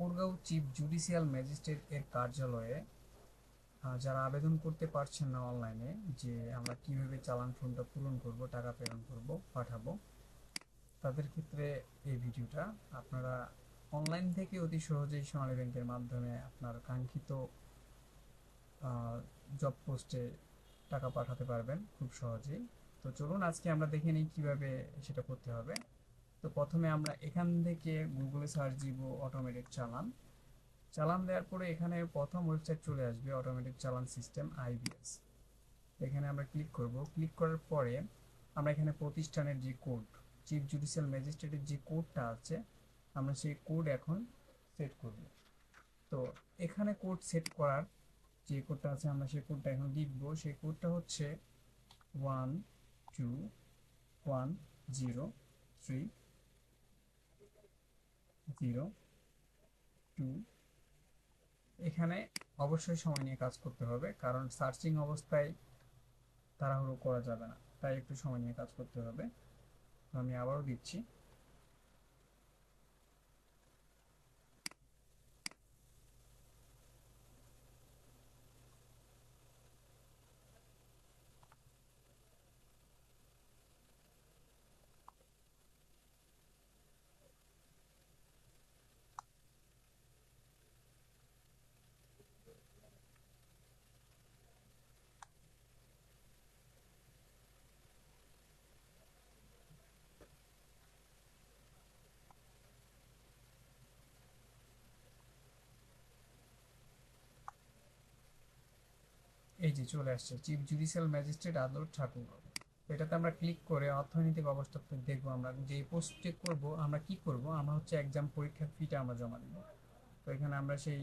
Thakurgaon chief judicial magistrate এর কার্যালয়ে যারা আবেদন করতে পারছেন না অনলাইনে যে আমরা কীভাবে চালান ফর্মটা পূরণ করব, টাকা প্রেরণ করব, পাঠাবো, তাদের ক্ষেত্রে এই ভিডিওটা আপনারা অনলাইন থেকে অতি সহজেই সোনালী ব্যাংকের মাধ্যমে আপনার কাঙ্ক্ষিত জব পোস্টে টাকা পাঠাতে পারবেন খুব সহজেই। তো চলুন, আজকে আমরা দেখে নিই কীভাবে সেটা করতে হবে। তো প্রথমে আমরা এখান থেকে গুগলে সার্চ দিব অটোমেটিক চালান। চালান দেওয়ার পরে এখানে প্রথম ওয়েবসাইট চলে আসবে অটোমেটিক চালান সিস্টেম আইবিএস এখানে আমরা ক্লিক করব। ক্লিক করার পরে আমরা এখানে প্রতিষ্ঠানের যে কোড চিফ জুডিশিয়াল ম্যাজিস্ট্রেটের যে কোডটা আছে, আমরা সেই কোড এখন সেট করব। তো এখানে কোড সেট করার যে কোডটা আছে, আমরা সেই কোডটা এখন লিখব। সেই কোডটা হচ্ছে one two one zero three zero, two. এখানে অবশ্যই সময় নিয়ে কাজ করতে হবে, কারণ সার্চিং অবস্থায় তাড়াহুড়ো করা যাবে না। তাই একটু সময় নিয়ে কাজ করতে হবে। আমি আবারও দিচ্ছি। এই যে চলে আসছে চিফ জুডিশিয়াল ম্যাজিস্ট্রেট আদর ঠাকুর এটাতে আমরা ক্লিক করে অর্থনৈতিক অবস্থা দেখব আমরা, যে পোস্টে করব, আমরা কি করব? আমরা হচ্ছে এক্সাম পরীক্ষার ফিটা আমরা জমা দিব। তো এখানে আমরা সেই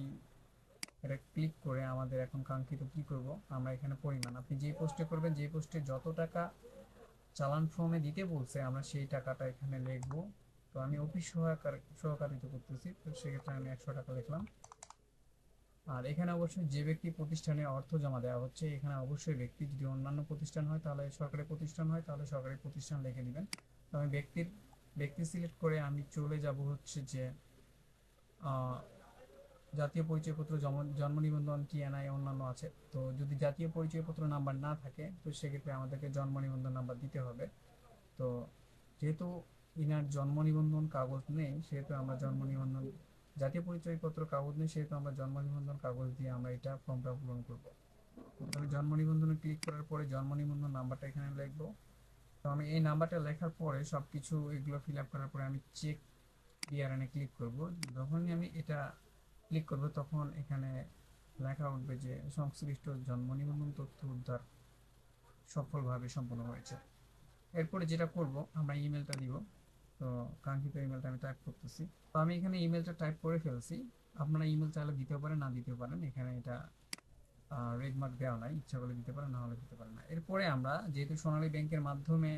এটা ক্লিক করে আমাদের এখন কাঙ্ক্ষিত কি করব? আমরা এখানে পরিমাণ। আপনি যে পোস্টে করবেন, যে পোস্টে যত টাকা চালান ফর্মে দিতে বলছে, আমরা সেই টাকাটা এখানে লিখব। তো আমি অফিস সহায়কার সহকারিত করতেছি, তো সেক্ষেত্রে আমি একশো টাকা লিখলাম। আর এখানে অবশ্যই যে ব্যক্তি প্রতিষ্ঠানে অর্থ জমা দেওয়া হচ্ছে, এখানে অবশ্যই ব্যক্তি যদি অন্যান্য প্রতিষ্ঠান হয়, তাহলে সরকারি প্রতিষ্ঠান হয়, তাহলে সরকারি প্রতিষ্ঠান লিখে দিবেন। তো আমি ব্যক্তির, ব্যক্তি সিলেক্ট করে আমি চলে যাব হচ্ছে যে জাতীয় পরিচয়পত্র জন্ম- নিবন্ধন, টিএনআই অন্যান্য আছে। তো যদি জাতীয় পরিচয়পত্র নাম্বার না থাকে, তো সেক্ষেত্রে আমাদেরকে জন্ম নিবন্ধন নাম্বার দিতে হবে। তো যেহেতু ইনার জন্ম নিবন্ধন কাগজ নেই, সেহেতু আমরা জন্ম নিবন্ধন জাতীয় পরিচয়পত্র কাগজ নেই, সেহেতু আমরা জন্ম নিবন্ধন কাগজ দিয়ে আমরা এটা ফর্মটা পূরণ করব। আমি জন্ম নিবন্ধনে ক্লিক করার পরে জন্ম নিবন্ধন নাম্বারটা এখানে লিখব। তো আমি এই নাম্বারটা লেখার পরে সব কিছু এগুলো ফিল আপ করার পরে আমি চেক ডিআরএনে ক্লিক করব। যখনই আমি এটা ক্লিক করব, তখন এখানে লেখা উঠবে যে সংশ্লিষ্ট জন্ম নিবন্ধন তথ্য উদ্ধার সফলভাবে সম্পন্ন হয়েছে। এরপরে যেটা করব, আমরা ইমেলটা দিব। কাঙ্ক্ষিত ইমেলটা আমি টাইপ করতেছি। তো আমি এখানে ইমেলটা টাইপ করে ফেলছি। আপনারা ইমেল চাইলে দিতেও পারেন, না দিতেও পারেন। এখানে এটা রেড মার্ক দেওয়া নাই। ইচ্ছা করলে দিতে পারেন, না হলে দিতে পারেন না। এরপরে আমরা যেহেতু সোনালী ব্যাংকের মাধ্যমে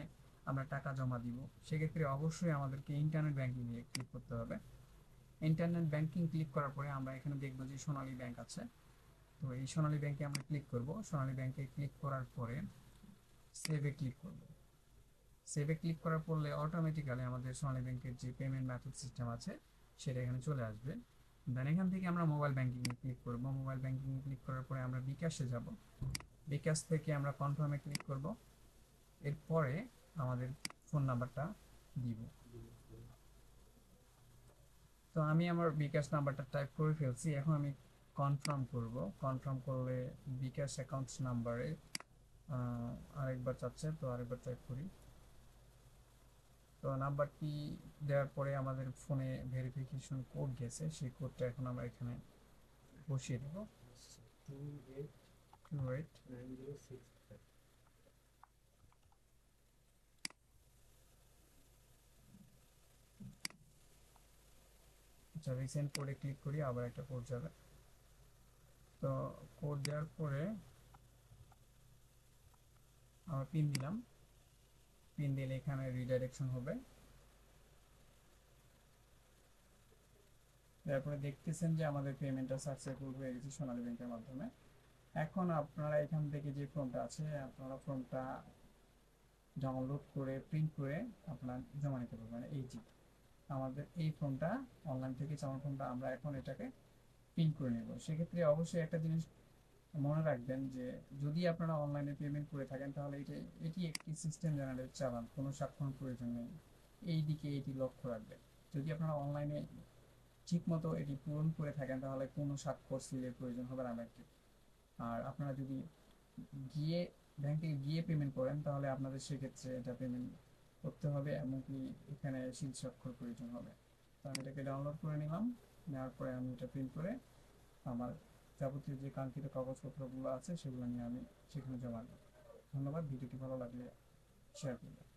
আমরা টাকা জমা দিব, সেক্ষেত্রে অবশ্যই আমাদেরকে ইন্টারনেট ব্যাংকিং এ ক্লিক করতে হবে। ইন্টারনেট ব্যাংকিং ক্লিক করার পরে আমরা এখানে দেখব যে সোনালী ব্যাংক আছে। তো এই সোনালী ব্যাংকে আমরা ক্লিক করব। সোনালী ব্যাংকে ক্লিক করার পরে সেভে ক্লিক করব। সেভে ক্লিক করার পরে অটোমেটিক্যালি আমাদের সোনালী ব্যাংকের যে পেমেন্ট মেথড সিস্টেম আছে, সেটা এখানে চলে আসবে। দেন এখান থেকে আমরা মোবাইল ব্যাংকিং ক্লিক করব। মোবাইল ব্যাংকিং ক্লিক করার পরে আমরা বিকাশে যাব। বিকাশ থেকে আমরা কনফার্মে ক্লিক করব। এরপরে আমাদের ফোন নাম্বারটা দিব। তো আমি আমার বিকাশ নাম্বারটা টাইপ করে ফেলছি। এখন আমি কনফার্ম করব। কনফার্ম করলে বিকাশ অ্যাকাউন্টস নাম্বারে আরেকবার চাচ্ছে, তো আরেকবার টাইপ করি। তো নাম্বারটি দেওয়ার পরে আমাদের ফোনে ভেরিফিকেশন কোড গেছে, সেই কোডটা এখন আমরা এখানে বসিয়ে দেব। আচ্ছা রিসেন্ট কোডে ক্লিক করি, আবার একটা কোড যাবে। তো কোড দেওয়ার পরে আমরা পিন দিলাম। পিন দিলে এখানে রিডাইরেকশন হবে। তারপরে দেখতেছেন যে আমাদের পেমেন্টটা সাকসেসফুল হয়ে গেছে সোনালী ব্যাংকের মাধ্যমে। এখন আপনারা এখান থেকে যে ফর্মটা আছে, আপনারা ফর্মটা ডাউনলোড করে প্রিন্ট করে আপনারা জমা নিতে পারবেন। এই যে আমাদের এই ফর্মটা অনলাইন থেকে চাওয়ার ফর্মটা আমরা এখন এটাকে প্রিন্ট করে নেব। সেক্ষেত্রে অবশ্যই একটা জিনিস মনে রাখবেন যে যদি আপনারা অনলাইনে পেমেন্ট করে থাকেন, তাহলে এটা, এটি একটি সিস্টেম জেনারেট চালান, কোনো স্বাক্ষর প্রয়োজন নেই। এই দিকে এটি লক্ষ্য রাখবেন। যদি আপনারা অনলাইনে ঠিকমতো এটি পূরণ করে থাকেন, তাহলে কোনো স্বাক্ষর সিলের প্রয়োজন হবে না ব্যাংকে। আর আপনারা যদি গিয়ে ব্যাংক গিয়ে পেমেন্ট করেন, তাহলে আপনাদের সেক্ষেত্রে এটা পেমেন্ট করতে হবে, এমনকি এখানে শিল স্বাক্ষর প্রয়োজন হবে। তো আমি এটাকে ডাউনলোড করে নিলাম, নেওয়ার পরে আমি এটা প্রিন্ট করে আমার যাবতীয় যে কাঙ্ক্ষিত কাগজপত্রগুলো আছে সেগুলো নিয়ে আমি সেখানে জমা দেব। ধন্যবাদ, ভিডিওটি ভালো লাগলে শেয়ার করবেন।